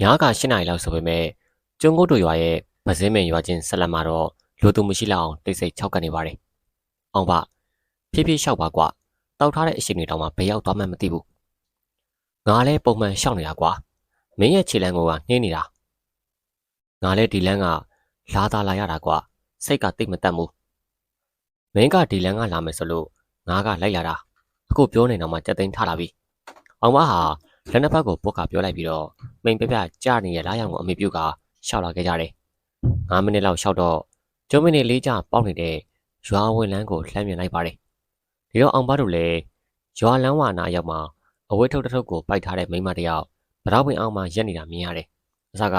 ညက၈နာရီလောက်ဆိုပေမဲ့ကျွန်းကုတ်တို့ရွာရဲ့ဗစင်းမင်ရွာချင်းဆက်လက်မှာတော့လူသူမရှိလောက်အောင်တိတ်ဆိတ်ခြောက်ကနေပါတယ်။အောင်ပါဖြည်းဖြည်းလျှောက်ပါကွာ။တောက်ထားတဲ့အချိန်တွေတောင်မှဘယ်ရောက်သွားမှမသိဘူး။ငါလည်းပုံမှန်ရှောက်နေတာကွာ။မင်းရဲ့ခြေလမ်းကိုကနှင်းနေတာ။ငါလည်းဒီလမ်းကလာသာလာရတာကွာ။စိတ်ကတိတ်မတက်ဘူး။မင်းကဒီလမ်းကလာမယ်ဆိုလို့ငါကလိုက်လာတာ။အခုပြောနေတော့မှကြက်သိမ်းထားလာပြီ။အောင်မဟာ လက်နှစ်ဖက်ကိုပုတ်ကပြောလိုက်ပြီးတော့မိန်ပြပြကြားနေရလားရောင်ကိုအမေပြုတ်ကရှောက်လာခဲ့ကြတယ်။9မိနစ်လောက်ရှောက်တော့ကျုံးမိနစ်လေးကြာပေါက်နေတဲ့ရွာဝင်လန်းကိုလှမ်းမြင်လိုက်ပါတယ်။ဒီတော့အောင်ပါတို့လည်းရွာလန်းဝနာရောက်မှာအဝဲထုတ်တစ်ထုတ်ကိုပိုက်ထားတဲ့မိန်းမတစ်ယောက်ဗရောက်ပင်အောင်မှရက်နေတာမြင်ရတယ်။အစက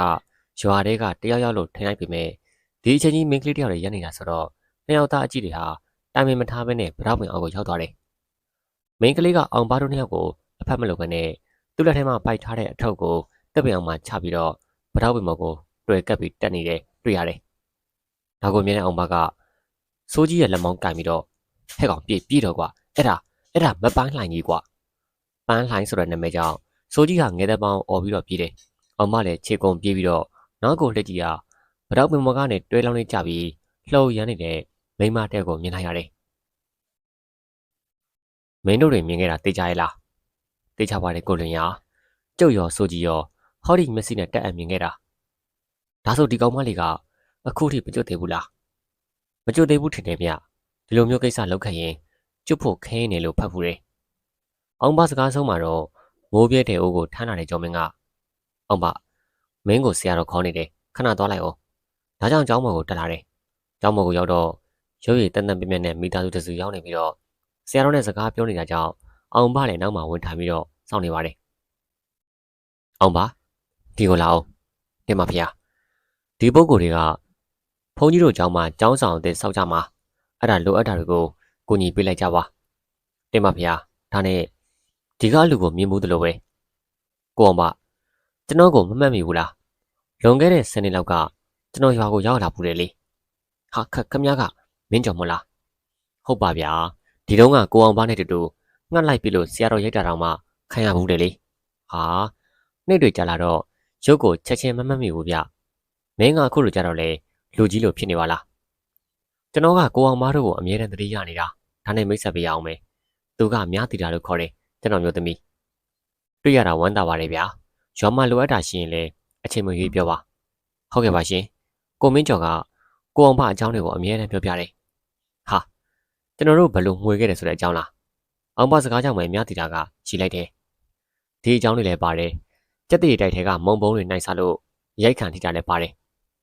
ရွာတဲကတယောက်ယောက်လို့ထင်လိုက်ပေမဲ့ဒီအချိန်ကြီးမိန်းကလေးတစ်ယောက်လည်းရက်နေတာဆိုတော့နှစ်ယောက်သားအကြည့်တွေဟာတိုင်ပင်မထားဘဲနဲ့ဗရောက်ပင်အောင်ကိုရောက်သွားတယ်။မိန်းကလေးကအောင်ပါတို့နှစ်ယောက်ကိုအဖက်မလုပ်ဘဲနဲ့ သူ့လက်ထဲမှာပိုက်ထားတဲ့အထုပ်ကိုတက်ပင်အောင်မှချပြီးတော့ဗရောက်ပင်မော်ကိုတွေ့ကပ်ပြီးတက်နေတယ်တွေ့ရတယ်။ဒါကိုမြင်တဲ့အောင်ပါကစိုးကြီးရဲ့လက်မောင်းကင်ပြီးတော့ဟဲ့ကောင်ပြေးပြေးတော့ကွာအဲ့ဒါအဲ့ဒါမပန်းလှိုင်ကြီးကွာပန်းလှိုင်ဆိုတဲ့နာမည်ကြောင့်စိုးကြီးကငဲတဲ့ပေါင်းអော်ပြီးတော့ပြေးတယ်။အောင်မလည်းခြေကုံပြေးပြီးတော့နောက်ကိုလှည့်ကြည့်ရဗရောက်ပင်မော်ကနေတွဲလောင်းလေးကြပြီးလှုပ်ရမ်းနေတဲ့မိန်းမတဲ့ကိုမြင်လိုက်ရတယ်။မင်းတို့တွေမြင်ခဲ့တာသိကြရဲ့လား။ သိကြပါတယ်ကိုလင်ရကျုပ်ရောစိုးကြီးရောဟောဒီမျက်စိနဲ့တက်အပ်မြင်ခဲ့တာဒါဆိုဒီကောင်မလေးကအခုထိမကြွသေးဘူးလားမကြွသေးဘူးထင်တယ်ဗျဒီလိုမျိုးကိစ္စလောက်ခရင်ကျွတ်ဖို့ခင်းနေလို့ဖတ်ဘူးတယ်အောင်ပါစကားဆုံးမှာတော့မိုးပြဲတဲ့အိုးကိုထမ်းလာတဲ့ကျော်မင်းကအောင်ပါမင်းကိုဆရာတော်ခေါ်နေတယ်ခဏသွားလိုက်အောင်ဒါကြောင့်ကျောင်းမော်ကိုတက်လာတယ်ကျောင်းမော်ကိုရောက်တော့ရုပ်ရည်တန်တန်ပြင်းပြင်းနဲ့မိသားစုတစုရောက်နေပြီးတော့ဆရာတော်နဲ့စကားပြောနေတာကြောင့် အောင်ပါလည်းနောက်မှဝင်ထိုင်ပြီးတော့စောင့်နေပါတယ်အောင်ပါဒီကိုလာအောင်တင်ပါဖေ။ဒီပုံကိုယ်တွေကဘုန်းကြီးတို့ကျောင်းမှာကျောင်းဆောင်အသစ်စောက်ကြမှာအဲ့ဒါလိုအပ်တာတွေကိုကိုညီပေးလိုက်ကြပါ။တင်ပါဖေ။ဒါနဲ့ဒီကလူကိုမြင်မှုတလို့ပဲ။ကိုအောင်မကျွန်တော်ကိုမမှတ်မိဘူးလား။လွန်ခဲ့တဲ့10နှစ်လောက်ကကျွန်တော်ရွာကိုရောက်လာဘူးတယ်လေ။ဟာခက်ခမကမင်းကြော်မလား။ဟုတ်ပါဗျာ။ဒီတော့ကကိုအောင်ပါနဲ့တူတူ ငှက်လိုက်ပြီလို့ဆရာတော်ရိုက်တာတော့မှခံရဘူးတယ်လေ။ဟာနေ့တွေကြာလာတော့ရုပ်ကိုချက်ချင်းမမှတ်မိဘူးဗျမင်းကအခုလိုကြတော့လေလူကြီးလိုဖြစ်နေပါလားကျွန်တော်ကကိုအောင်မားတို့ကိုအမြဲတမ်းသတိရနေတာဒါနဲ့မိတ်ဆက်ပေးရအောင်မယ်သူကမြားတီတာလို့ခေါ်တယ်ကျွန်တော်မျိုးသမီးတွေ့ရတာဝမ်းသာပါတယ်ဗျာရွာမှာလိုအပ်တာရှိရင်လေအချိန်မရွေးပြောပါဟုတ်ကဲ့ပါရှင်ကိုမင်းကျော်ကကိုအောင်မအကြောင်းတွေကိုအမြဲတမ်းပြောပြတယ်ဟာကျွန်တော်တို့ဘယ်လိုငွေခဲ့တယ်ဆိုတဲ့အကြောင်းလား အောင်မစကားကြောင့်ပဲမြားတီတာကရှည်လိုက်တယ်ဒီအကြောင်းတွေလည်းပါတယ်ကြက်တရီတိုက်ထဲကမုံပုံးတွေနိုင်စားလို့ရိုက်ခံထိတာလည်းပါတယ်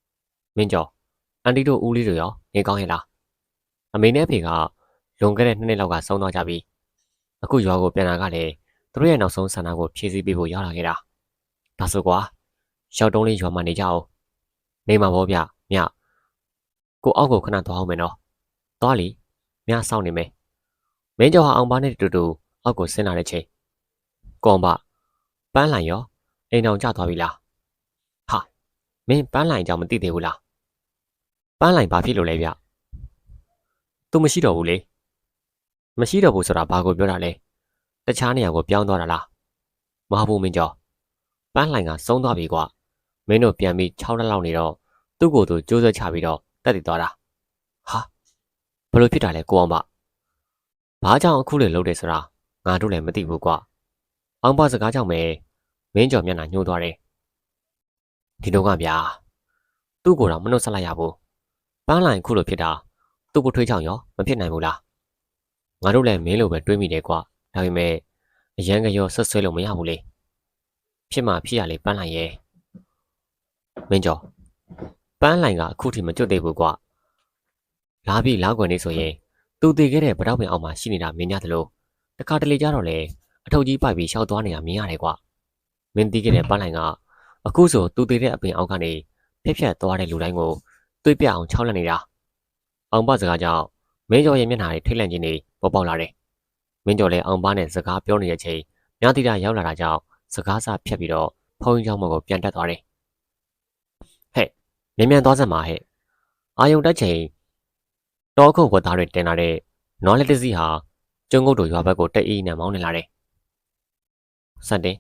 ။မင်းကျော်အန်တီတို့ဦးလေးတို့ရောနေကောင်းရဲ့လား။အမေနဲ့အဖေကလွန်ခဲ့တဲ့နှစ်နှစ်လောက်ကဆုံးသွားကြပြီ။အခုရွာကိုပြန်လာကလည်းသူတို့ရဲ့နောက်ဆုံးဆန္ဒကိုဖြည့်ဆည်းပေးဖို့ရောက်လာခဲ့တာ။ဒါဆိုကွာရောက်တုံးလေးရွာမှာနေကြအောင်။နေမှာပေါ့ဗျ။မြကိုအောက်ကိုခဏသွားအောင်မယ်နော်။သွားလီမြစောင့်နေမယ်။ မင်းကျော်ဟာအောင်ပါနဲ့တူတူအောက်ကိုဆင်းလာတဲ့ချိန်ကောင်းပါပန်းလန်ရောအိမ်အောင်ကျသွားပြီလားဟာမင်းပန်းလိုင်ကြောင့်မသိသေးဘူးလားပန်းလိုင်ဘာဖြစ်လို့လဲဗျသူမရှိတော့ဘူးလေမရှိတော့ဘူးဆိုတာဘာကိုပြောတာလဲတခြားနေရာကိုပြောင်းသွားတာလားမဟုတ်ဘူးမင်းကျော်ပန်းလိုင်ကဆုံးသွားပြီကွာမင်းတို့ပြန်ပြီး6ရက်လောက်နေတော့သူ့ကိုယ်သူကြိုးစွဲချပြီးတော့တက်တည်သွားတာဟာဘလို့ဖြစ်တာလဲကိုအောင်မ ဘာကြောင့်အခုလေလှုပ်တယ်ဆိုတာငါတို့လည်းမသိဘူးကွာအောင်ပါစကားကြောင့်ပဲမင်းကျော်မျက်နှာညှိုးသွားတယ်ဒီတော့ကဗျာသူ့ကိုယ်တော့မနှုတ်ဆက်လိုက်ရဘူးပန်းလိုင်ခုလိုဖြစ်တာသူ့ကိုထွေးချောင်ရောမဖြစ်နိုင်ဘူးလားငါတို့လည်းမင်းလိုပဲတွေးမိတယ်ကွာဒါပေမဲ့အရန်ကရောဆက်ဆွဲလို့မရဘူးလေဖြစ်မှဖြစ်ရလေပန်းလိုင်ရဲ့မင်းကျော်ပန်းလိုင်ကအခုထိမကြွသေးဘူးကွာလာပြီလာကွယ်နေဆိုရင် သူတည်ခဲ့တဲ့ဗတော့ပင်အောင်မှာရှိနေတာမြင်ရတယ်လို့တခါတလေကြတော့လေအထုပ်ကြီးပိုက်ပြီးရှောက်သွားနေတာမြင်ရတယ်ကွာမင်းတီးခဲ့တဲ့ပန်းလိုင်ကအခုဆိုသူသေးတဲ့အပင်အောက်ကနေဖျက်ဖျက်သွားတဲ့လူတိုင်းကိုတွေးပြအောင်ချောက်လက်နေတာအောင်ပစကားကြောင့်မင်းကျော်ရဲ့မျက်နှာတွေထိတ်လန့်ခြင်းတွေပေါ်ပေါက်လာတယ်မင်းကျော်လည်းအောင်ပနဲ့စကားပြောနေတဲ့အချိန်မြားတိတာရောက်လာတာကြောင့်စကားစဖြတ်ပြီးတော့ဖုန်းကြောင်းမော်ကိုပြန်တက်သွားတယ်ဟဲ့မြန်မြန်သွားစမ်းပါဟဲ့အာယုံတက်ချိန် တောခုတ်ဝတ်သားတွေတင်လာတဲ့နွားလက်တစီဟာကျုံငုတ်တို့ရွာဘက်ကိုတက်အေးနဲ့မောင်းနေလာတယ်စက်တင်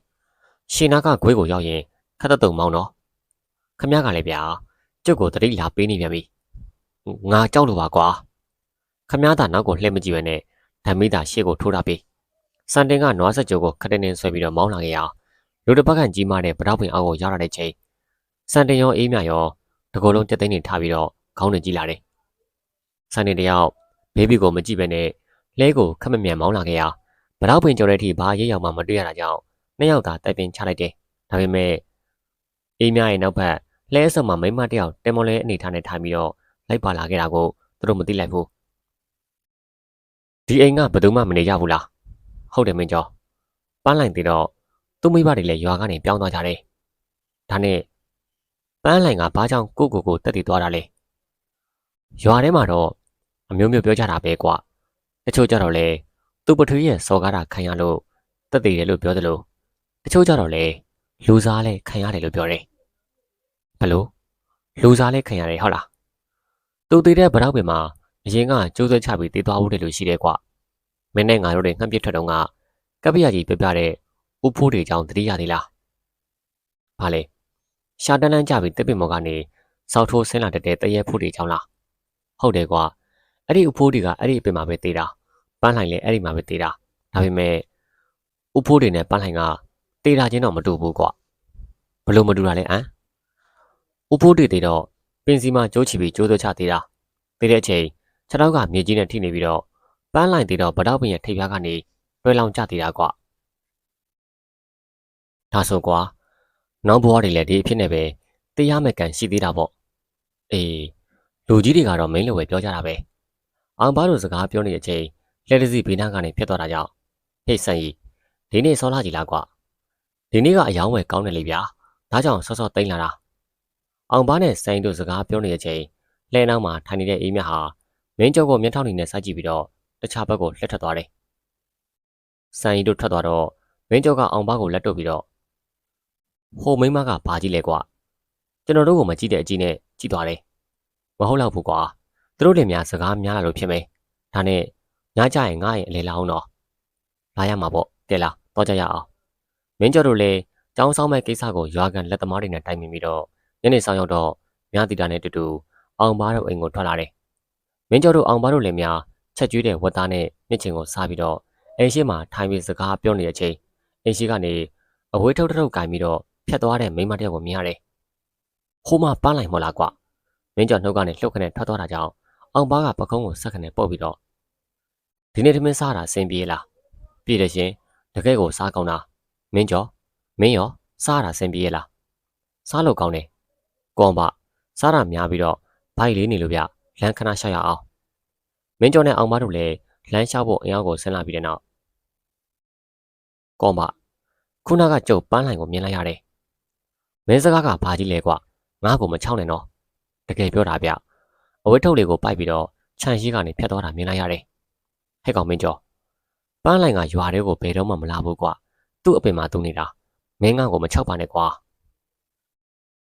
ရှင်နာကဂွေးကိုရောက်ရင်ခတ်တတုံမောင်းတော့ခမရကလည်းဗျာကျုပ်ကိုတတိလာပေးနေပြန်ပြီငါကြောက်လို့ပါကွာခမရသာနောက်ကိုလှည့်မကြည့်ပဲနဲ့ဓမ္မိတာရှေ့ကိုထိုးတာပြီစန်တင်ကနွားဆက်ကြိုကိုခက်တင်းတင်းဆွဲပြီးတော့မောင်းလာခဲ့ရလူတစ်ပတ်ကန်ကြီးမားတဲ့ဗရောက်ပင်အောက်ကိုရောက်လာတဲ့ချိန်စန်တင်ရောအေးမြရောတကိုယ်လုံးကြက်သိန်းနေထားပြီးတော့ခေါင်းနဲ့ကြည့်လာတယ် စန်တင်တယောက်ဘေဘီကိုမကြည့်ပဲနဲ့လဲကိုခက်မမြန်မောင်းလာခဲ့ရဗရောက်ပင်ကြော်တဲ့အထိဘာရေးရောက်မှမတွေ့ရတာကြောင့်နှစ်ယောက်သာတိုက်ပင်ချလိုက်တယ်ဒါပေမဲ့အေးမြရဲ့နောက်ဘက်လဲအဆုံမှာမိမတယောက်တဲမော်လဲအနေထားနဲ့ထိုင်ပြီးတော့လိုက်ပါလာခဲ့တာကိုသူတို့မသိလိုက်ဘူးဒီအိမ်ကဘယ်သူမှမနေကြဘူးလားဟုတ်တယ်မင်းကျော်ပန်းလိုက်သေးတော့သူ့မိဘတွေလည်းရွာကနေပြောင်းသွားကြတယ်ဒါနဲ့ပန်းလိုက်ကဘာကြောင့်ကိုကိုကိုတက်တည်သွားတာလဲ ရွာထဲမှာတော့အမျိုးမျိုးပြောကြတာပဲကွာတချို့ကြတော့လေသူ့ပထွေးရဲ့စော်ကားတာခံရလို့တက်တည်တယ်လို့ပြောသလိုတချို့ကြတော့လေလူစားလဲခံရတယ်လို့ပြောတယ်ဘလို့လူစားလဲခံရတယ်ဟုတ်လားသူတည်တဲ့ဗရောက်ပင်မှာအရင်ကကျိုးဆွဲချပြီးတည်သွားဦးတယ်လို့ရှိတယ်ကွာမင်းနဲ့ငါတို့တွေငှက်ပစ်ထွက်တော့ကကပ္ပိယကြီးပြပြတဲ့ဥဖိုးတွေကြောင့်တတိယသေးလားဘာလဲရှာတန်းတန်းကြပြီးတစ်ပင်မော်ကနေစောက်ထိုးဆင်းလာတတ်တဲ့တရဲဖို့တွေကြောင့်လား ဟုတ်တယ်ကွာအဲ့ဒီဥဖိုးတွေကအဲ့ဒီအပင်မှာပဲသေးတာပန်းလှိုင်လည်းအဲ့ဒီမှာပဲသေးတာဒါပေမဲ့ဥဖိုးတွေနဲ့ပန်းလှိုင်ကတေးတာချင်းတော့မတူဘူးကွာဘလို့မတူတာလဲအမ်ဥဖိုးတွေတေးတော့ပင်စီမှာကျိုးချပြီးကျိုးသွချသေးတာသေးတဲ့အချိန်ခြေထောက်ကမြေကြီးနဲ့ထိနေပြီးတော့ပန်းလိုက်သေးတော့ဗတောက်ပင်ရဲ့ထိပ်ပြားကနေတွဲလောင်ကျသေးတာကွာဒါဆိုကွာနောက်ဘဝတွေလည်းဒီအဖြစ်နဲ့ပဲတရားမဲ့ကန်ရှိသေးတာပေါ့အေး လူကြီးတွေကတော့မင်းလိုပဲပြောကြတာပဲအောင်ဘာလို့စကားပြောနေတဲ့အချိန်လက်တစီဘေးနားကနေဖြစ်သွားတာကြောင့်ဟေ့ဆန်ကြီးဒီနေ့စောလာကြီးလားကွာဒီနေ့ကအယောင်းဝယ်ကောင်းတယ်လေဗျာဒါကြောင့်စောစောတိန်လာတာအောင်ဘာနဲ့ဆိုင်တို့စကားပြောနေတဲ့အချိန်လှဲနောက်မှာထိုင်နေတဲ့အေးမြတ်ဟာမင်းကျော်ကိုမျက်ထောင်နေနဲ့စိုက်ကြည့်ပြီးတော့တခြားဘက်ကိုလှည့်ထွက်သွားတယ်။စံရီတို့ထွက်သွားတော့မင်းကျော်ကအောင်ပါကိုလက်တော့ပြီးတော့ဟိုမိမကဘာကြီးလဲကွာကျွန်တော်တို့ကိုမကြည့်တဲ့အကြည့်နဲ့ကြည့်သွားတယ်။ မဟုတ်တော့ဘူးကွာသူတို့လည်းများစကားများလာလို့ဖြစ်မယ်။ဒါနဲ့ညကြရင်ငါ့ရဲ့အလေလောင်းတော့လာရမှာပေါ့ကဲလားတော့ကြရအောင်။မင်းကျော်တို့လည်းကျောင်းဆောင်မဲ့ကိစ္စကိုရွာကန်လက်သမားတွေနဲ့တိုင်ပင်ပြီးတော့ညနေဆောင်ရောက်တော့မြတီတာနဲ့တူတူအောင်ပါတို့အိမ်ကိုထွက်လာတယ်။မင်းကျော်တို့အောင်ပါတို့လည်းများချက်ကျွေးတဲ့ဝတ်သားနဲ့မြင့်ချင်ကိုစားပြီးတော့အိမ်ရှိမှာထိုင်ပြီးစကားပြောနေတဲ့အချိန်အိမ်ရှိကနေအဝေးထုတ်ထုတ်ကင်ပြီးတော့ဖြတ်သွားတဲ့မိန်းမတစ်ယောက်ကိုမြင်ရတယ်။ဟိုးမပန်းလိုက်မလားကွ။ မင်းကျော်နှုတ်ကနေလှုပ်ခနဲ့ထွက်သွားတာကြောင့်အောင်ပါကပကုံးကိုဆက်ခနဲ့ပုတ်ပြီးတော့ဒီနေ့သမင်းစားတာစင်ပြေးလား။ပြေးတယ်ရှင်တကယ်ကိုစားကောင်းတာမင်းကျော်မင်းရောစားတာစင်ပြေးလား။စားလို့ကောင်းတယ်။ကောင်းပါစားတာများပြီးတော့ဘိုက်လေးနေလို့ဗျလမ်းခဏရှောက်ရအောင်မင်းကျော်နဲ့အောင်မတို့လည်းလမ်းလျှောက်ဖို့အရောက်ကိုဆင်းလာပြီးတဲ့နောက်ကောမခုနကကျုပ်ပန်းလိုက်ကိုမြင်လိုက်ရတယ်မင်းစကားကဘာကြီးလဲကွာငါ့ကိုမချောင်းနဲ့နော် တကယ်ပြောတာဗျအဝတ်ထုတ်လေးကိုပိုက်ပြီးတော့ခြံရှိကနေဖြတ်သွားတာမြင်လိုက်ရတယ်ဟဲ့ကောင်မင်းကျော်ပန်းလိုက်ကရွာတွေကိုဘယ်တော့မှမလာဘူးကွာသူ့အပင်မှာသူနေတာမင်းငါ့ကိုမချောက်ပါနဲ့ကွာ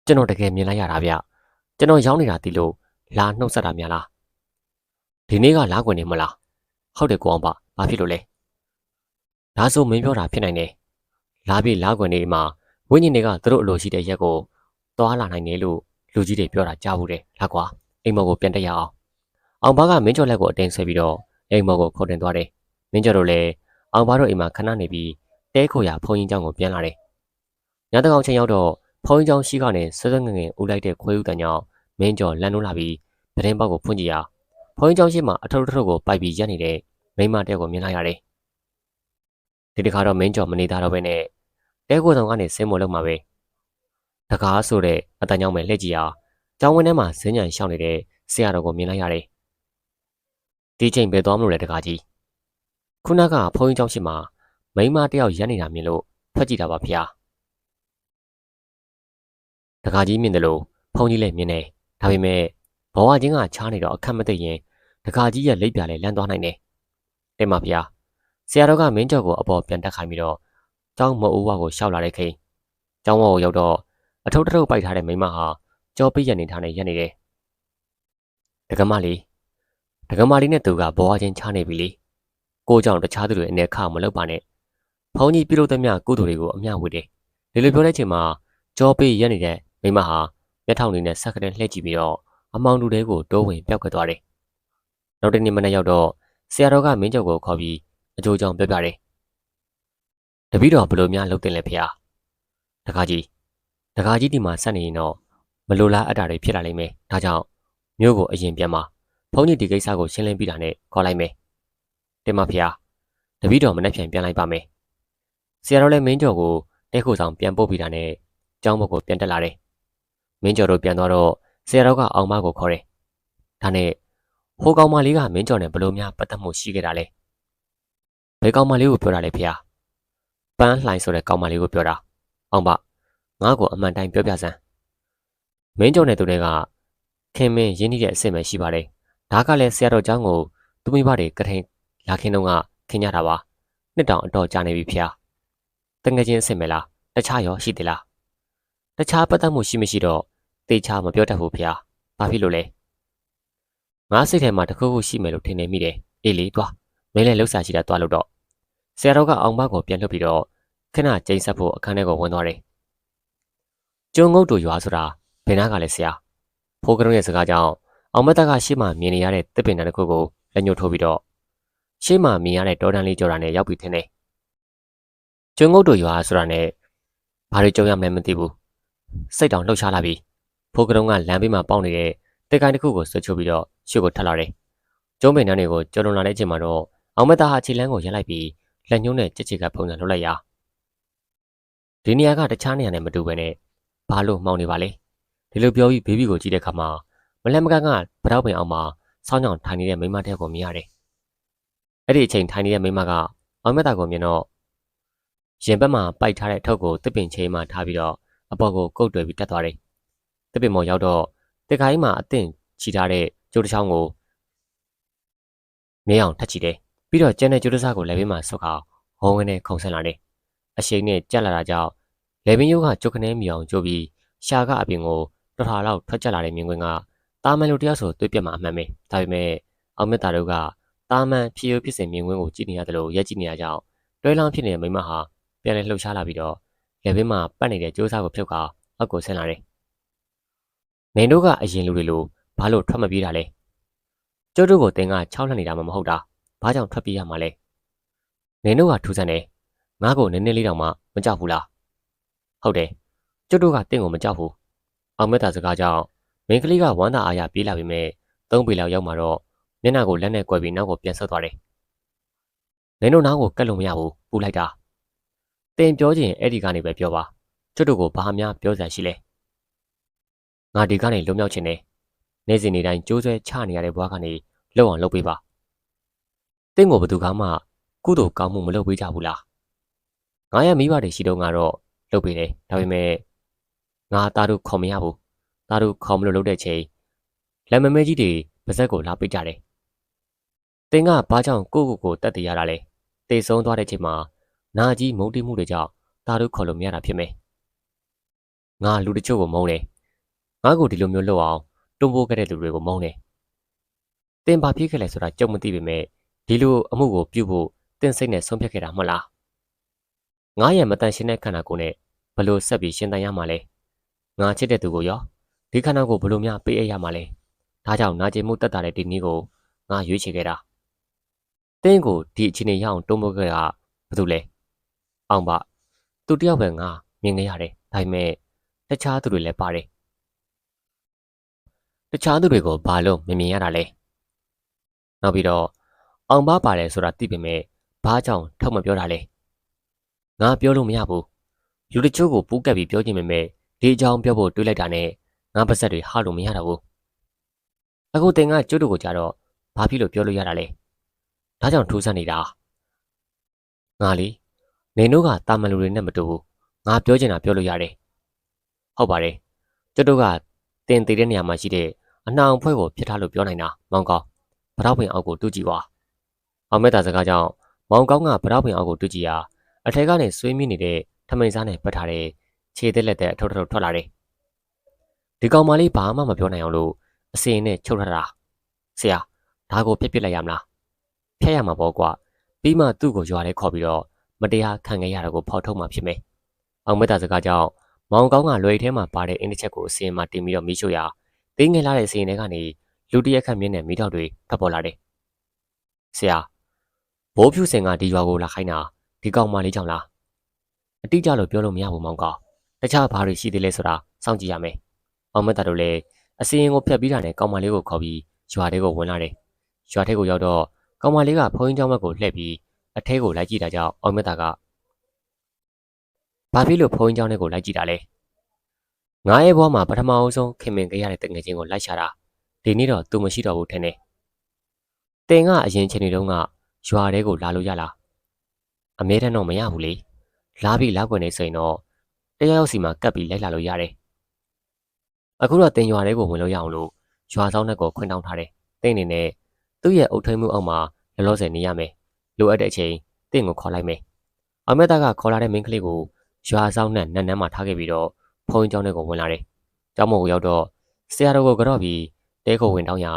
ကျွန်တော်တကယ်မြင်လိုက်ရတာဗျကျွန်တော်ရောက်နေတာတီလို့လာနှုတ်ဆက်တာများလားဒီနေ့ကလာခွင့်နေမလားဟုတ်တယ်ကိုအောင်ပါဘာဖြစ်လို့လဲဒါဆိုမင်းပြောတာဖြစ်နိုင်တယ်လာပြီလာခွင့်နေမှာဝင်းကြီးတွေကသူတို့အလိုရှိတဲ့ရက်ကိုသွားလာနိုင်တယ်လို့ လူကြီးတွေပြောတာကြားဘူးတယ်လားကွာအိမ်မော်ကိုပြန်တက်ရအောင်အောင်ဘာကမင်းကျော်လက်ကိုအတင်းဆွဲပြီးတော့အိမ်မော်ကိုခေါ်တင်သွားတယ်မင်းကျော်တို့လည်းအောင်ဘာတို့အိမ်မှာခဏနေပြီးတဲခိုရဖုန်ကြီးကျောင်းကိုပြန်လာတယ်ညတကောင်ချိန်ရောက်တော့ဖုန်ကြီးကျောင်းရှိကနေဆွဲဆွဲငငယ်ဦးလိုက်တဲ့ခွေးဥတန်ကြောင့်မင်းကျော်လန်နိုးလာပြီးပတင်းပေါက်ကိုဖွင့်ကြည့်ရဖုန်ကြီးကျောင်းရှိမှာအထုပ်ထုပ်ကိုပိုက်ပြီးရက်နေတဲ့မိမတဲကိုမြင်လိုက်ရတယ်ဒီတခါတော့မင်းကျော်မနေသားတော့ပဲနဲ့တဲခိုဆောင်ကနေဆင်းမလုံးမှာပဲ တကားဆိုတဲ့အတန်ကြောင့်ပဲလှည့်ကြည့်အောင်ကျောင်းဝင်းထဲမှာဇင်းညံရှောင်းနေတဲ့ဆရာတော်ကိုမြင်လိုက်ရတယ်။ဒီချိန်ပဲသွားမလို့လေတကားကြီး။ခုနကဘုန်းကြီးကျောင်းရှိမှမိမတယောက်ရက်နေတာမြင်လို့ထွက်ကြည့်တာပါဗျာ။တကားကြီးမြင်တယ်လို့ဘုန်းကြီးလည်းမြင်နေ။ဒါပေမဲ့ဘဝချင်းကချားနေတော့အခက်မသိရင်ဒကာကြီးရဲ့လက်ပြလဲလန်းသွားနိုင်တယ်။တင်ပါဗျာ။ဆရာတော်ကမင်းကျော်ကိုအပေါ်ပြန်တက်ခိုင်းပြီးတော့ကျောင်းမအိုးဝါကိုရှောက်လာတဲ့ခိန်။ကျောင်းဝါကိုရောက်တော့ အထုပ်ထုပ်ပိုက်ထားတဲ့မိမဟာကြောပိရနေထားနေရက်နေတယ်။ဒကမလေးဒကမလေးနဲ့သူကဘဝချင်းချားနေပြီလေ။ကိုကြောင့်တခြားသူတွေအနေခမလုပ်ပါနဲ့။ဖုန်းကြီးပြုလုပ်သမျှကုသိုလ်တွေကိုအမျှဝေတယ်။ဒီလိုပြောတဲ့ချိန်မှာကြောပေးရက်နေတဲ့မိမဟာမျက်ထောင်လေးနဲ့ဆက်ကတဲ့လှည့်ကြည့်ပြီးတော့အမောင်လူတွေကိုတိုးဝင်ပျောက်ခွက်သွားတယ်။နောက်တစ်နေ့မနေ့ရောက်တော့ဆရာတော်ကမင်းကျော်ကိုခေါ်ပြီးအကျိုးကြောင့်ပြောပြတယ်။တပည့်တော်ဘယ်လိုများလုပ်တင်လဲဖေ။တခါကြီး တခါကြီးဒီမှာဆက်နေရင်တော့မလိုလားအပ်တာတွေဖြစ်လာလိမ့်မယ်။ဒါကြောင့်မြို့ကိုအရင်ပြန်มาဘုန်းကြီးဒီကိစ္စကိုရှင်းလင်းပြီးတာနဲ့ခေါ်လိုက်မယ်။တင်မဖေ။တပည့်တော်မနေ့ပြန်ပြန်လိုက်ပါမယ်။ဆရာတော်လည်းမင်းကျော်ကိုတဲခိုဆောင်ပြန်ပို့ပြီးတာနဲ့ကျောင်းဘက်ကိုပြန်တက်လာတယ်။မင်းကျော်တို့ပြန်သွားတော့ဆရာတော်ကအောင်မကိုခေါ်တယ်။ဒါနဲ့ဟိုကောင်မလေးကမင်းကျော်နဲ့ဘလို့များပတ်သက်မှုရှိခဲ့တာလဲ။ဘယ်ကောင်မလေးကိုပြောတာလဲဖေ။ပန်းလှိုင်ဆိုတဲ့ကောင်မလေးကိုပြောတာ။အောင်မ ငါ့ကိုအမှန်တိုင်းပြောပြစမ်း။မင်းကျော်နဲ့သူတွေကခင်မင်းရင်းနှီးတဲ့အစ်စ်ပဲရှိပါတယ်။ဒါကလည်းဆရာတော်เจ้าကိုသူမိဘတွေကထိန်လာခင်းတော့ကခင်ကြတာပါ။နှစ်တောင်အတော်ကြာနေပြီဖေ။တငယ်ချင်းအစ်စ်မဲလား။တခြားရောရှိသေးလား။တခြားပတ်သက်မှုရှိမရှိတော့တေချာမပြောတတ်ဘူးဖေ။ဘာဖြစ်လို့လဲ။ငါစိတ်ထဲမှာတခုခုရှိမယ်လို့ထင်နေမိတယ်။အေးလေတွားမင်းလည်းလှုပ်ရှားရှိတာတွားလို့တော့ဆရာတော်ကအောင်မကိုပြန်လွှတ်ပြီးတော့ခဏကျိန်းဆက်ဖို့အခန်းထဲကိုဝင်သွားတယ်။ ကျုံငုတ်တို့ရွာဆိုတာဘယ်နာကလဲဆရာ။ဖိုးကရုံးရဲ့စကားကြောင့်အောင်မတက်ကရှေ့မှာမြင်နေရတဲ့တစ်ပင်တန်းတစ်ခုကိုလက်ညှိုးထိုးပြီးတော့ရှေ့မှာမြင်ရတဲ့တောတန်းလေးကြော်တာနဲ့ရောက်ပြီးထင်းတယ်။ကျုံငုတ်တို့ရွာဆိုတာနဲ့ဘာတွေကြုံရမလဲမသိဘူး။စိတ်တောင်လှုပ်ရှားလာပြီ။ဖိုးကရုံးကလမ်းဘေးမှာပေါက်နေတဲ့တက်ကိုင်းတစ်ခုကိုဆွချိုးပြီးတော့ရှုပ်ကိုထပ်လာတယ်။ကျုံးပင်တန်းတွေကိုကြော်လွန်လာတဲ့အချိန်မှာတော့အောင်မတက်ဟာခြေလမ်းကိုရက်လိုက်ပြီးလက်ညှိုးနဲ့ကြက်ချက်ကဖုံးစံလှုပ်လိုက်ရ။ဒီနေရာကတခြားနေရာနဲ့မတူဘဲနဲ့ ဘာလို့မှောင်နေပါလဲ။ဒီလိုပြောပြီးဘေဘီကိုကြည့်တဲ့အခါမှာမလက်မကန်ကဗတောက်ပင်အောင်မှာဆောင်းကြောင်ထိုင်နေတဲ့မိန်းမတစ်ယောက်ကိုမြင်ရတယ်။အဲ့ဒီအချိန်ထိုင်နေတဲ့မိန်းမကအောင်မတက်ကိုမြင်တော့ရင်ဘက်မှာပိုက်ထားတဲ့အထုပ်ကိုတစ်ပင်ချင်းမှထားပြီးတော့အပေါ်ကိုကုတ်တွယ်ပြီးတက်သွားတယ်။တစ်ပင်မော်ရောက်တော့တက်ခိုင်းမှာအသင့်ချီထားတဲ့ကျိုးတစ်ချောင်းကိုမြင်းအောင်ထက်ချီတယ်။ပြီးတော့ကျန်တဲ့ကျိုးတစ်စားကိုလည်းဘေးမှာဆုတ်ခါဟောင်းဝင်းနဲ့ခုံဆက်လာတယ်။အရှိန်နဲ့ကြက်လာတာကြောင့် လေပင်ယုတ်ကကျုပ်ကနေမြောင်ကျိုးပြီးရှာကအပြင်ကိုတော်ထာလောက်ထွက်ကျလာတဲ့မြင်ကွင်းကတာမန်လူတယောက်ဆိုတွေးပြတ်မှာအမှန်ပဲ။ဒါပေမဲ့အောင်မြတ်တာတို့ကတာမန်ဖြစ်ရဖြစ်စဉ်မြင်ကွင်းကိုကြည့်နေရတယ်လို့ရက်ကြည့်နေရကြောင်းတွဲလောင်းဖြစ်နေတဲ့မိမဟာပြန်လဲလှုပ်ရှားလာပြီးတော့လေပင်မှာပတ်နေတဲ့ကျိုးစားကိုဖြုတ်ခါအောက်ကိုဆင်းလာတယ်။နေတို့ကအရင်လူတွေလိုဘာလို့ထွက်မပြေးတာလဲ။ကျုပ်တို့ကိုတင်က6လှနေတာမှမဟုတ်တာ။ဘာကြောင့်ထွက်ပြေးရမှာလဲ။နေတို့ကထူးဆန်းတယ်။ငါ့ကိုနည်းနည်းလေးတောင်မှမကြောက်ဘူးလား။ ဟုတ်တယ်။ကျုပ်တို့ကတင့်ကိုမကြောက်ဘူး။အောင်မက်တာစကားကြောင့်မင်းကလေးကဝမ်းသာအားရပြေးလာပြီမဲ့သုံးပေလောက်ရောက်မှတော့မျက်နှာကိုလက်နဲ့ကွယ်ပြီးနောက်ကိုပြန်ဆက်သွားတယ်။နင်တို့နားကိုကတ်လို့မရဘူးပူလိုက်တာ။တင်ပြောချင်အဲ့ဒီကနေပဲပြောပါ။ကျုပ်တို့ကိုဘာမှပြောစရာရှိလဲ။ငါဒီကနေလွတ်မြောက်ချင်တယ်။နေ့စဉ်နေ့တိုင်းကြိုးဆွဲချနေရတဲ့ဘဝကနေလှုပ်အောင်လုပ်ပေးပါ။တင့်ကိုဘယ်သူကမှကုသိုလ်ကောင်းမှုမလုပ်ပေးကြဘူးလား။ငါရဲ့မိဘတွေရှိတော့ကတော့ လုပ်ပေးတယ်။ဒါပေမဲ့ငါသားတို့ခေါ်မရဘူး။သားတို့ခေါ်မလို့လုပ်တဲ့ချိန်လက်မမဲကြီးတွေပါဇက်ကိုလာပိတ်ကြတယ်။တင်ကဘာကြောင့်ကိုကိုကိုတက်တည်ရတာလဲ။တေဆုံးသွားတဲ့ချိန်မှာနာကြီးမုန်းတိမှုတွေကြောင့်သားတို့ခေါ်လို့မရတာဖြစ်မယ်။ငါလူတချို့ကိုမုန်းတယ်။ငါကိုဒီလိုမျိုးလုပ်အောင်တွန်းပိုးခဲ့တဲ့လူတွေကိုမုန်းတယ်။တင်ဘာဖြစ်ခဲ့လဲဆိုတာကြုံမသိပေမဲ့ဒီလိုအမှုကိုပြုဖို့တင်စိတ်နဲ့ဆုံးဖြတ်ခဲ့တာမဟုတ်လား။ ငါရဲ့မတန်ရှင်းတဲ့ခန္ဓာကိုယ်နဲ့ဘလို့ဆက်ပြီးရှင်းတန်ရမှာလဲ။ငါချစ်တဲ့သူကိုရောဒီခန္ဓာကိုဘလို့များပေးအပ်ရမှာလဲ။ဒါကြောင့်နာကျင်မှုတက်တာတဲ့ဒီနည်းကိုငါရွေးချယ်ခဲ့တာ။တင်းကိုဒီအချိန်ရအောင်တုံးပိုးခဲ့တာဘာလို့လဲ။အောင်ပါသူတယောက်ပဲငါမြင်ခဲ့ရတယ်။ဒါပေမဲ့တခြားသူတွေလည်းပါတယ်။တခြားသူတွေကိုဘာလို့မမြင်ရတာလဲ။နောက်ပြီးတော့အောင်ပါပါတယ်ဆိုတာသိပေမဲ့ဘာကြောင့်ထောက်မပြောတာလဲ။ ငါပြောလို့မရဘူး။လူတချို့ကိုပူးကပ်ပြီးပြောချင်ပေမဲ့ဒီအကြောင်းပြောဖို့တွေးလိုက်တာနဲ့ငါပါဆက်တွေဟာလို့မရတော့ဘူး။အခုတင်ကကျွတ်တို့ကိုကြတော့ဘာဖြစ်လို့ပြောလို့ရတာလဲ။ဒါကြောင့်ထူးဆန်းနေတာ။ငါလီနေတို့ကတာမန်လူတွေနဲ့မတူဘူး။ငါပြောချင်တာပြောလို့ရတယ်။ဟုတ်ပါတယ်။ကျွတ်တို့ကတင်သေးတဲ့နေရာမှာရှိတဲ့အနှောင်ဖွဲ့ကိုဖြစ်ထားလို့ပြောနိုင်တာမောင်ကောင်းဗရောက်ပင်အောက်ကိုတူးကြည့်ပါ။အောင်မေတ္တာစကားကြောင့်မောင်ကောင်းကဗရောက်ပင်အောက်ကိုတူးကြည့်ရာ အထက်ကနေဆွေးမိနေတဲ့ထမိန်စားနဲ့ပတ်ထားတဲ့ခြေသက်လက်သက်အထုပ်ထုပ်ထွက်လာတယ်။ဒီကောင်မလေးဘာမှမပြောနိုင်အောင်လို့အစင်နဲ့ချုပ်ထားတာ။ဆရာဒါကိုပြစ်ပစ်လိုက်ရမလား။ဖျက်ရမှာပေါ့ကွာ။ပြီးမှသူ့ကိုရွာထဲခေါ်ပြီးတော့မတရားခံခဲ့ရတာကိုဖော်ထုတ်မှဖြစ်မယ်။အောင်မေတ္တာစကားကြောင့်မောင်ကောင်းကလွယ်ထဲမှာပါတဲ့အင်းတစ်ချက်ကိုအစင်မှာတင်ပြီးတော့မီးရှို့ရာတင်းငယ်လာတဲ့အစင်တွေကနေလူတရက်ခန့်မြင့်တဲ့မီးတောက်တွေဖတ်ပေါ်လာတယ်။ဆရာဘိုးဖြူစင်ကဒီရွာကိုလာခိုင်းတာ ဒီကောင်မလေးကြောင့်လားအတိအကျလို့ပြောလို့မရဘူးမောင်ကောင်းတခြားဘာတွေရှိသေးလဲဆိုတာစောင့်ကြည့်ရမယ်။အောင်မတ်တာတို့လည်းအစင်ကိုဖျက်ပြီးတာနဲ့ကောင်မလေးကိုခေါ်ပြီးရွာထဲကိုဝင်လာတယ်။ရွာထဲကိုရောက်တော့ကောင်မလေးကဖုန်းကြောင်းဘက်ကိုလှည့်ပြီးအထဲကိုလိုက်ကြည့်တာကြောင့်အောင်မတ်တာကဘာဖြစ်လို့ဖုန်းကြောင်းထဲကိုလိုက်ကြည့်တာလဲ။ငါရဲ့ဘဝမှာပထမအဆုံးခင်မင်ခဲ့ရတဲ့တငယ်ချင်းကိုလိုက်ရှာတာဒီနေ့တော့သူမရှိတော့ဘူးထင်တယ်။တင်ကအရင်ချိန်တွေတုန်းကရွာထဲကိုလာလို့ရလား။ အမဲတန်းတော့မရဘူးလေ။လာပြီးလောက်ွယ်နေဆိုရင်တော့တရားရောက်စီမှာကပ်ပြီးလိုက်လာလို့ရတယ်။အခုတော့တင်ရွာထဲကိုဝင်လို့ရအောင်လို့ရွာဆောင်နဲ့ကိုခွင့်တောင်းထားတယ်။တင်အနေနဲ့သူ့ရဲ့အုပ်ထိန်းမှုအောက်မှာလောလောဆယ်နေရမယ်။လိုအပ်တဲ့အချိန်တင့်ကိုခေါ်လိုက်မယ်။အမေသားကခေါ်လာတဲ့မိန်းကလေးကိုရွာဆောင်နဲ့နန်းနန်းမှာထားခဲ့ပြီးတော့ဖုန်းကျောင်းထဲကိုဝင်လာတယ်။ကျောင်းမော်ကိုရောက်တော့ဆရာတော်ကိုကြော့ပြီးတဲကိုဝင်တောင်းရ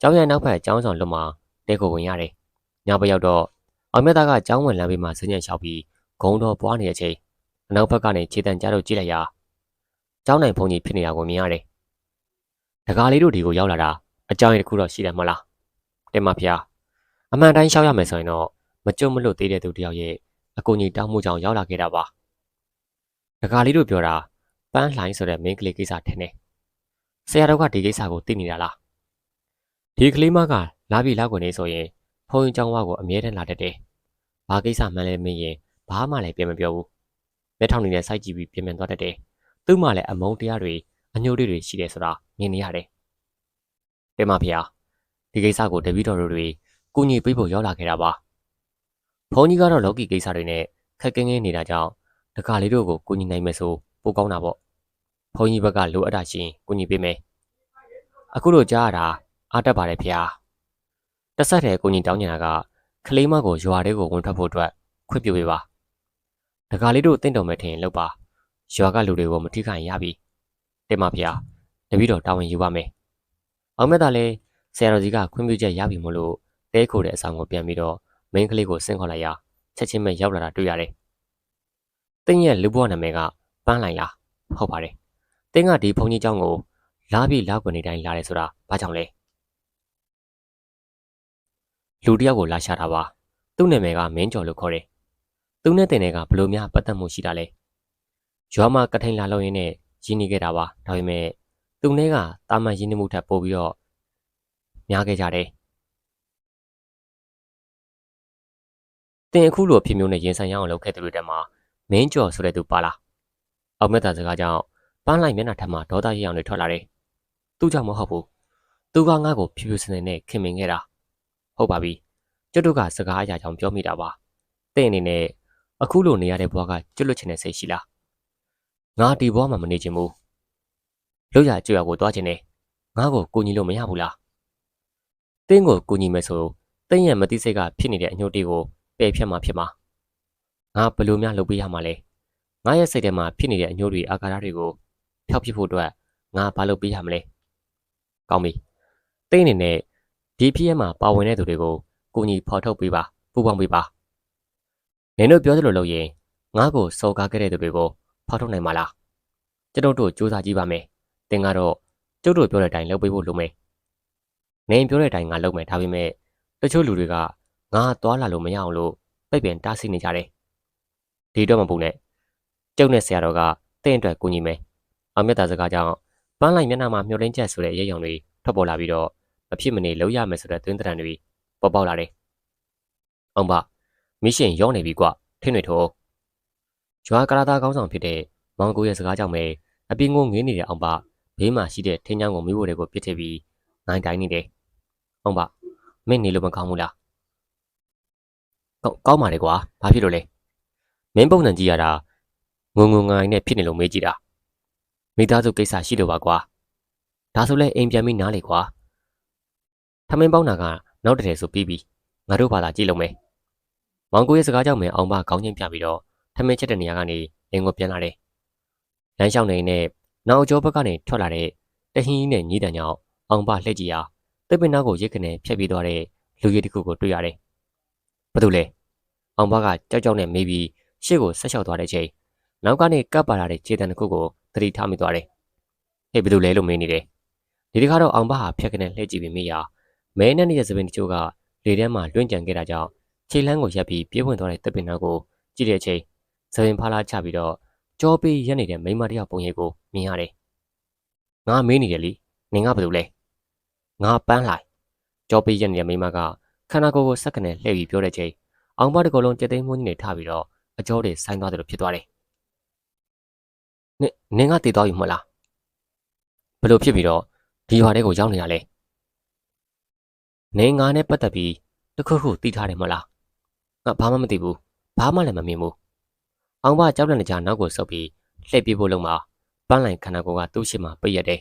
ကျောင်းရဲ့နောက်ဖက်ကျောင်းဆောင်လွတ်မှာတဲကိုဝင်ရတယ်။ညဘက်ရောက်တော့ အမေသားကကျောင်းဝင်လမ်းဘေးမှာစညံလျှောက်ပြီးဂုံတော်ပွားနေတဲ့အချိန်အနောက်ဘက်ကနေခြေတံကြားတော့ကြည့်လိုက်ရကျောင်းနိုင်ဖုန်ကြီးဖြစ်နေတာကိုမြင်ရတယ်။ဒကာလေးတို့ဒီကိုရောက်လာတာအကြောင်းရတစ်ခုတော့ရှိတယ်မဟုတ်လား။တင်မဖျားအမှန်တိုင်းရှောက်ရမယ်ဆိုရင်တော့မကြုံမလွတ်သေးတဲ့သူတယောက်ရဲ့အကူကြီးတောင်းမှုကြောင့်ရောက်လာခဲ့တာပါ။ဒကာလေးတို့ပြောတာပန်းလှိုင်းဆိုတဲ့ main ကလေးကိစ္စထင်တယ်။ဆရာတော်ကဒီကိစ္စကိုသိနေတာလား။ဒီကလေးမကလာပြီလောက်ကိုနေဆိုရင် ဖုန်းကြောင်းဝါကိုအမြဲတမ်းလာတတ်တယ်။ဘာကိစ္စမှန်းလဲမင်းရင်ဘာမှလည်းပြန်မပြောဘူး။လက်ထောင်နေတဲ့စိုက်ကြည့်ပြီးပြင်ပြန်သွားတတ်တယ်။သူ့မှလည်းအမုန်းတရားတွေအညှို့တွေရှိတယ်ဆိုတာမြင်နေရတယ်။တင်မဖေ။ဒီကိစ္စကိုတပည့်တော်တို့တွေကုညီပေးဖို့ရောက်လာခဲ့တာပါ။ဘုန်းကြီးကတော့လောကီကိစ္စတွေနဲ့ခက်ကင်းကင်းနေတာကြောင့်တခါလေးတို့ကိုကုညီနိုင်မယ်ဆိုပိုကောင်းတာပေါ့။ဘုန်းကြီးဘက်ကလိုအပ်တာရှိရင်ကုညီပေးမယ်။အခုတို့ကြားရတာအားတက်ပါတယ်ဖေ။ တစ်ဆက်တည်းကုညီတောင်းနေတာကကလေးမကိုရွာထဲကိုဝင်ထွက်ဖို့အတွက်ခွင့်ပြုပေးပါ။တခါလေးတို့တင့်တော်မဲ့ထင်လောက်ပါ။ရွာကလူတွေကိုမထိခိုက်ရပြီ။တင်ပါဖေ။တပည့်တော်တာဝန်ယူပါမယ်။အောင်မြတ်တာလည်းဆရာတော်ကြီးကခွင့်ပြုချက်ရပြီမို့လို့တဲခိုတဲ့အဆောင်ကိုပြန်ပြီးတော့မင်းကလေးကိုဆင့်ခေါ်လိုက်ရချက်ချင်းပဲရောက်လာတာတွေ့ရတယ်။တင်းရဲ့လူဘွားနာမည်ကပန်းလိုက်လားဟုတ်ပါတယ်။တင်းကဒီဘုံကြီးเจ้าကိုလာပြီးလောက်ကနေတိုင်းလာတယ်ဆိုတာဘာကြောင့်လဲ။ လူတယောက်ကိုလာရှာတာပါ။သူ့နာမည်ကမင်းကျော်လို့ခေါ်တယ်။သူနဲ့တင်တဲ့ကဘလို့များပတ်သက်မှုရှိတာလဲ။ရွာမှာကထိန်လာလို့ရင်းနဲ့ရင်းနေခဲ့တာပါ။ဒါပေမဲ့သူနဲ့ကတာမန်ရင်းနှမှုထပ်ပို့ပြီးတော့များခဲ့ကြတယ်။တင်အခုလိုဖြစ်မျိုးနဲ့ရင်ဆိုင်ရအောင်လုပ်ခဲ့သူတွေတက်မှာမင်းကျော်ဆိုတဲ့သူပါလား။အောင်မြတ်တာစကားကြောင့်ပန်းလိုက်မျက်နှာထက်မှာဒေါသရအောင်တွေထွက်လာတယ်။သူ့ကြောင့်မဟုတ်ဘူး။သူကငါ့ကိုဖြူဖြူစင်စင်နဲ့ခင်မင်ခဲ့တာ။ ဟုတ်ပါပြီ။ကျွတ်တို့ကစကားအရာကြောင့်ပြောမိတာပါ။တဲ့အနေနဲ့အခုလိုနေရတဲ့ဘဝကကျွတ်လွတ်ချင်တဲ့စိတ်ရှိလား။ငါဒီဘဝမှာမနေချင်ဘူး။လို့ရကြွရကိုတွားချင်တယ်။ငါ့ကိုကိုညီလို့မရဘူးလား။တင်းကိုကိုညီမယ်ဆိုတင်းရဲ့မတိစိတ်ကဖြစ်နေတဲ့အညှို့တေးကိုပယ်ဖြတ်မှာဖြစ်မှာငါဘယ်လိုများလုပ်ပေးရမှာလဲငါရဲ့စိတ်ထဲမှာဖြစ်နေတဲ့အညှို့တွေအာကာရတွေကိုဖျောက်ပစ်ဖို့အတွက်ငါဘာလုပ်ပေးရမလဲကောင်းပြီတိတ်အနေနဲ့ ဒီဖြစ်ရမှာပါဝင်တဲ့သူတွေကိုကိုကြီးဖော်ထုတ်ပေးပါပူပေါင်းပေးပါနင်တို့ပြောသလိုလုပ်ရင်ငါ့ကိုစော်ကားခဲ့တဲ့သူတွေကိုဖော်ထုတ်နိုင်မှာလားကျွန်တော်တို့စူးစမ်းကြည့်ပါမယ်တင်ကတော့ကျုပ်တို့ပြောတဲ့အတိုင်းလုပ်ပေးဖို့လိုမယ်နင်ပြောတဲ့အတိုင်းငါလုပ်မယ်ဒါပေမဲ့တချို့လူတွေကငါသွားလာလို့မရအောင်လို့ပိတ်ပင်တားဆီးနေကြတယ်ဒီတော့မပူနဲ့ကျုပ်နဲ့ဆရာတော်ကတင့်အတွက်ကူညီမယ်အောင်မြတ်တာစကားကြောင့်ပန်းလိုက်မျက်နှာမှာမျောလင်းချက်ဆိုတဲ့ရဲရောင်တွေထွက်ပေါ်လာပြီးတော့ မဖြစ်မနေလှုပ်ရမယ်ဆိုတဲ့သွင်းတရံတွေပေါ်ပေါက်လာတယ်အောင်ပါမရှင်ရောနေပြီကွထင်းတွေထိုးရွာကလာသားကောင်းဆောင်ဖြစ်တဲ့မောင်ကိုရဲ့စကားကြောင့်ပဲအပင်ကိုငေးနေတဲ့အောင်ပါဘေးမှာရှိတဲ့ထင်းချောင်းကိုမိဖို့တွေကိုပြစ်ထည့်ပြီးနိုင်တိုင်းနေတယ်အောင်ပါမင်းနေလို့မကောင်းဘူးလားကောင်းပါလေကွာဘာဖြစ်လို့လဲမင်းပုံစံကြည့်ရတာငုံငုံငိုင်နဲ့ဖြစ်နေလို့မေးကြည့်တာမိသားစုကိစ္စရှိလို့ပါကွာဒါဆိုလဲအိမ်ပြန်ပြီးနားလေကွာထ မင်းပေါင်းတာကနောက်တထည်ဆိုပြီးပြီငါတို့ဘာသာကြည့်လုံးမယ်မောင်ကိုရဲ့စကားကြောင့်မင်းအောင်မခေါင်းချင်းပြပြီးတော့ထမင်းချက်တဲ့နေရာကနေအိမ်ကိုပြန်လာတယ်လမ်းလျှောက်နေနဲ့နောက်ကျောဘက်ကနေထွက်လာတဲ့တဟင်းကြီးနဲ့ညီးတန်ကြောင့်အောင်ပလှည့်ကြည့်ရာတစ်ပင်နာကိုရိတ်ကနေဖြတ်ပြီးသွားတဲ့လူရည်တစ်ခုကိုတွေ့ရတယ်ဘာလို့လဲအောင်ဘကကြောက်ကြောက်နဲ့မေးပြီးရှေ့ကိုဆက်လျှောက်သွားတဲ့ချိန်နောက်ကနေကပ်ပါလာတဲ့ခြေတံတစ်ခုကိုသတိထားမိသွားတယ်။ဟေ့ဘယ်လိုလဲလို့မေးနေတယ်။ဒီတစ်ခါတော့အောင်ဘဟာဖြတ်ကနေလှည့်ကြည့်ပြီးမိရာ မဲနဲ့နေတဲ့သပင်တချို့ကလေထဲမှာလွင့်ကြံခဲ့တာကြောင့်ခြေလန်းကိုရပ်ပြီးပြေးဝင်သွားတဲ့တပ်ပင်နောက်ကိုကြည့်တဲ့အချိန်သပင်ဖားလာချပြီးတော့ကြောပေးရက်နေတဲ့မိန်းမတစ်ယောက်ပုံရိပ်ကိုမြင်ရတယ်။ငါမေးနေတယ်လीနင်ကဘယ်လိုလဲ။ငါပန်းလိုက်ကြောပေးရက်နေတဲ့မိန်းမကခန္ဓာကိုယ်ကိုစက္ကနဲ့လှည့်ပြီးပြောတဲ့ချိန်အောင်ဘတကောလုံးကြက်သိမ်းမွန်းကြီးနေထပြီးတော့အကျော်တွေဆိုင်းသွားတယ်လို့ဖြစ်သွားတယ်။နင်နင်ကတည်သွားပြီမဟုတ်လား။ဘယ်လိုဖြစ်ပြီးတော့ဒီရွာထဲကိုရောက်နေရလဲ။ နင်ငါနဲ့ပတ်သက်ပြီးတခုခုသိထားတယ်မဟုတ်လား။ငါဘာမှမသိဘူး။ဘာမှလည်းမမြင်ဘူး။အောင်ဘကြောက်တဲ့ကြားနောက်ကိုဆုပ်ပြီးလှည့်ပြေးဖို့လုံးမှာပန်းလိုက်ခန္ဓာကိုယ်ကသူ့ရှိမှပိတ်ရက်တယ်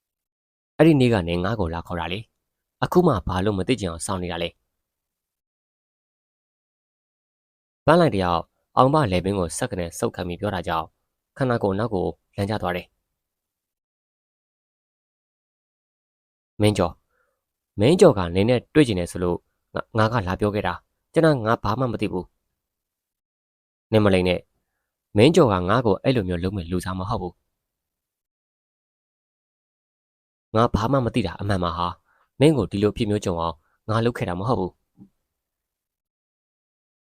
။အဲ့ဒီနေ့ကနေငါ့ကိုလာခေါ်တာလေ။အခုမှဘာလို့မသိကြအောင်စောင့်နေတာလဲ။ပန်းလိုက်တယောက်အောင်ဘလေပင်ကိုစက္ကနဲ့စုပ်ခံပြီးပြောတာကြောင့်ခန္ဓာကိုယ်နောက်ကိုလမ်းကျသွားတယ်။မင်းကျော် မင်းကျော်ကနေနဲ့တွေ့ကျင်တယ်ဆိုလို့ငါငါကလာပြောခဲ့တာကျွန်တော်ငါဘာမှမသိဘူး။နေမလိမ့်နဲ့မင်းကျော်ကငါ့ကိုအဲ့လိုမျိုးလုံးမဲ့လူစားမဟုတ်ဘူး။ငါဘာမှမသိတာအမှန်ပါဟာမင်းကိုဒီလိုဖြစ်မျိုးကြုံအောင်ငါလုပ်ခဲ့တာမဟုတ်ဘူး။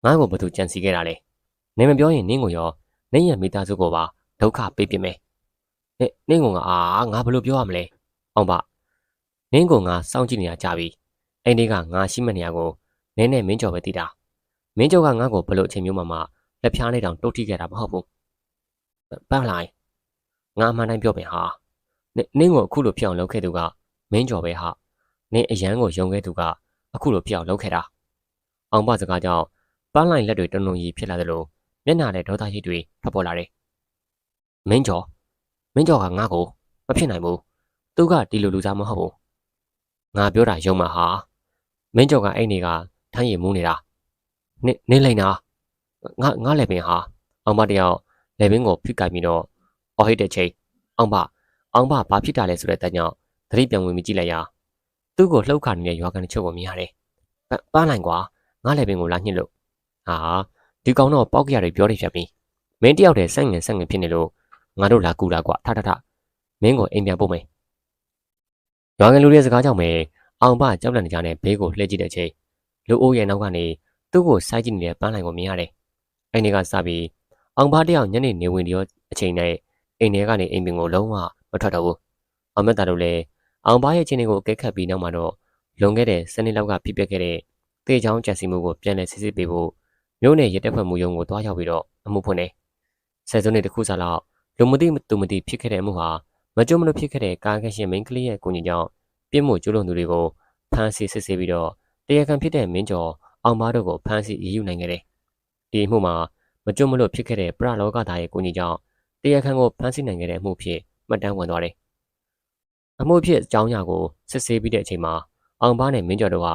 ငါ့ကိုဘသူကြံစီခဲ့တာလဲ။နေမပြောရင်နင်းကိုရောနင်းရဲ့မိသားစုကိုပါဒုက္ခပေးပြမယ်။နင်းနင်းကအာငါဘယ်လိုပြောရမလဲ။အောင်ပါ နင်းကငါစောင့်ကြည့်နေတာကြာပြီ။အဲ့ဒီကငါရှိမနေရကိုနင်းနဲ့မင်းကျော်ပဲသိတာ။မင်းကျော်ကငါ့ကိုဘယ်လိုအချိန်မျိုးမှမလက်ဖြားနေတောင်တုတ်ထိခဲ့တာမဟုတ်ဘူး။ပန်းလိုက်ငါအမှန်တိုင်းပြောပြန်ဟာနင်းနင်းကိုအခုလိုဖြစ်အောင်လုပ်ခဲ့သူကမင်းကျော်ပဲဟာ။နင်းအရန်ကိုယုံခဲ့သူကအခုလိုဖြစ်အောင်လုပ်ခဲ့တာ။အောင်ပစကားကြောင့်ပန်းလိုက်လက်တွေတုံတုံကြီးဖြစ်လာသလိုမျက်နှာနဲ့ဒေါသရိပ်တွေထွက်ပေါ်လာတယ်။မင်းကျော်မင်းကျော်ကငါ့ကိုမဖြစ်နိုင်ဘူး။သူကဒီလိုလူစားမဟုတ်ဘူး။ ငါပြောတာယုံမှာဟာမင်းကျော်ကအဲ့နေကထမ်းရည်မူးနေတာ။နင်းနင်းလိုက်နာငါငါလည်းပင်ဟာအောင်မတယောက်လေပင်ကိုဖိကိုက်ပြီးတော့အော်ဟိတ်တဲ့ချိန်အောင်မအောင်မဘာဖြစ်တာလဲဆိုတဲ့တန်ကြောင့်သတိပြန်ဝင်ပြီးကြည့်လိုက်ရာသူ့ကိုလှုပ်ခါနေတဲ့ရွာကန်တချို့ကိုမြင်ရတယ်။ပန်းလိုက်ကွာငါလည်းပင်ကိုလာညှစ်လို့ဟာဒီကောင်တော့ပေါက်ကြရတယ်ပြောနေဖြတ်ပြီးမင်းတယောက်တည်းဆက်ငင်ဆက်ငင်ဖြစ်နေလို့ငါတို့လာကူတာကွာထထထမင်းကိုအိမ်ပြန်ပို့မယ် ရွာကန်လူတွေစကားကြောင့်ပဲအောင်ဘကြောက်လန့်နေကြတဲ့ဘေးကိုလှည့်ကြည့်တဲ့အချိန်လူအိုးရဲ့နောက်ကနေသူ့ကိုစိုက်ကြည့်နေတဲ့ပန်းလိုက်ကိုမြင်ရတယ်အဲ့ဒီကစပြီးအောင်ဘတယောက်ညနေနေဝင်ရောအချိန်နဲ့အိမ်ထဲကနေအိမ်ပင်ကိုလုံးဝမထွက်တော့ဘူးအောင်မက်တာတို့လည်းအောင်ဘရဲ့ချင်းတွေကိုအကဲခတ်ပြီးနောက်မှာတော့လွန်ခဲ့တဲ့စနေလောက်ကဖြစ်ပျက်ခဲ့တဲ့တေချောင်းကြံစီမှုကိုပြန်လည်စစ်စစ်ပေးဖို့မြို့နယ်ရဲတပ်ဖွဲ့မှုရုံးကိုတွားရောက်ပြီးတော့အမှုဖွင့်တယ်။ဆယ်စုနှစ်တစ်ခုစာလောက်လူမသိသူမသိဖြစ်ခဲ့တဲ့အမှုဟာမ ကြုံမလို့ဖြစ်ခဲ့တဲ့ကာကရှင်မင်းကလေးရဲ့ကိုကြီးကြောင့်ပြစ်မှုကျူးလွန်သူတွေကိုဖမ်းဆီးစစ်ဆေးပြီးတော့တရားခံဖြစ်တဲ့မင်းကျော်အောင်မားတို့ကိုဖမ်းဆီးအရေးယူနိုင်ခဲ့တယ်။ဒီအမှုမှာမကြုံမလို့ဖြစ်ခဲ့တဲ့ပရလောကသားရဲ့ကိုကြီးကြောင့်တရားခံကိုဖမ်းဆီးနိုင်ခဲ့တဲ့အမှုဖြစ်မှတ်တမ်းဝင်သွားတယ်။အမှုဖြစ်အကြောင်းအရာကိုစစ်ဆေးပြီးတဲ့အချိန်မှာအောင်ဘားနဲ့မင်းကျော်တို့ဟာ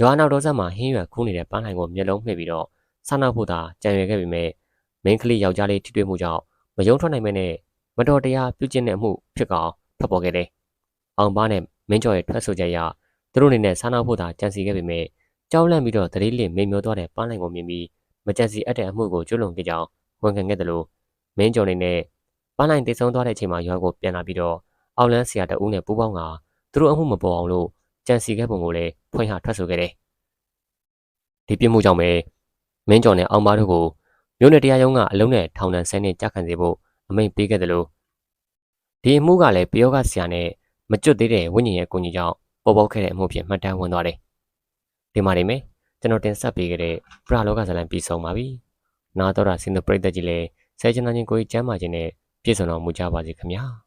ရွာနောက်တော်ဆက်မှာဟင်းရွက်ခူးနေတဲ့ပန်းလိုင်ကိုမျက်လုံးမှိတ်ပြီးတော့ဆန္ဒဖို့သာကြံရွယ်ခဲ့ပေမဲ့မင်းကလေးယောက်ျားလေးထိတွေ့မှုကြောင့်မယုံထွက်နိုင်မဲနဲ့ မတော်တရားပြုကျင့်တဲ့အမှုဖြစ်ကောင်ထွက်ပေါ်ခဲ့တယ်။အောင်ဘားနဲ့မင်းကျော်ရဲ့ထွက်ဆိုချက်အရသူတို့အနေနဲ့ဆန္ဒဖို့သာကြံစီခဲ့ပေမဲ့ကြောက်လန့်ပြီးတော့တတိလင့်မိန်မျောသွားတဲ့ပန်းလိုင်ကိုမြင်ပြီးမကြံစီအပ်တဲ့အမှုကိုကျွလွန်ခဲ့ကြောင်းဝန်ခံခဲ့တယ်လို့မင်းကျော်နေနဲ့ပန်းလိုင်တည်ဆုံသွားတဲ့အချိန်မှာရွာကိုပြန်လာပြီးတော့အောက်လန်းဆရာတအုပ်နဲ့ပူးပေါင်းကသူတို့အမှုမပေါ်အောင်လို့ကြံစီခဲ့ပုံကိုလည်းဖွင့်ဟထွက်ဆိုခဲ့တယ်။ဒီပြစ်မှုကြောင့်ပဲမင်းကျော်နဲ့အောင်မတို့ကိုမြို့နယ်တရားရုံးကအလုံးနဲ့ထောင်ဒဏ်ဆယ်နှစ်ကြာခံစေဖို့ အမိန့်ပေးခဲ့တယ်လို့ဒီအမှုကလည်းပယောဂဆရာနဲ့မကျွတ်သေးတဲ့ဝိညာဉ်ရဲ့ကိုကြီးကြောင့်ပေါ်ပေါက်ခဲ့တဲ့အမှုဖြစ်မှတ်တမ်းဝင်သွားတယ်။ဒီမှာနေမယ်ကျွန်တော်တင်ဆက်ပေးခဲ့တဲ့ပရလောကဇလံပြီးဆုံးပါပြီ။နာတော်တာစင်သူပရိသတ်ကြီးလည်းဆဲချနာချင်းကိုကြီးကျမ်းမာခြင်းနဲ့ပြည့်စုံတော်မူကြပါစေခင်ဗျာ။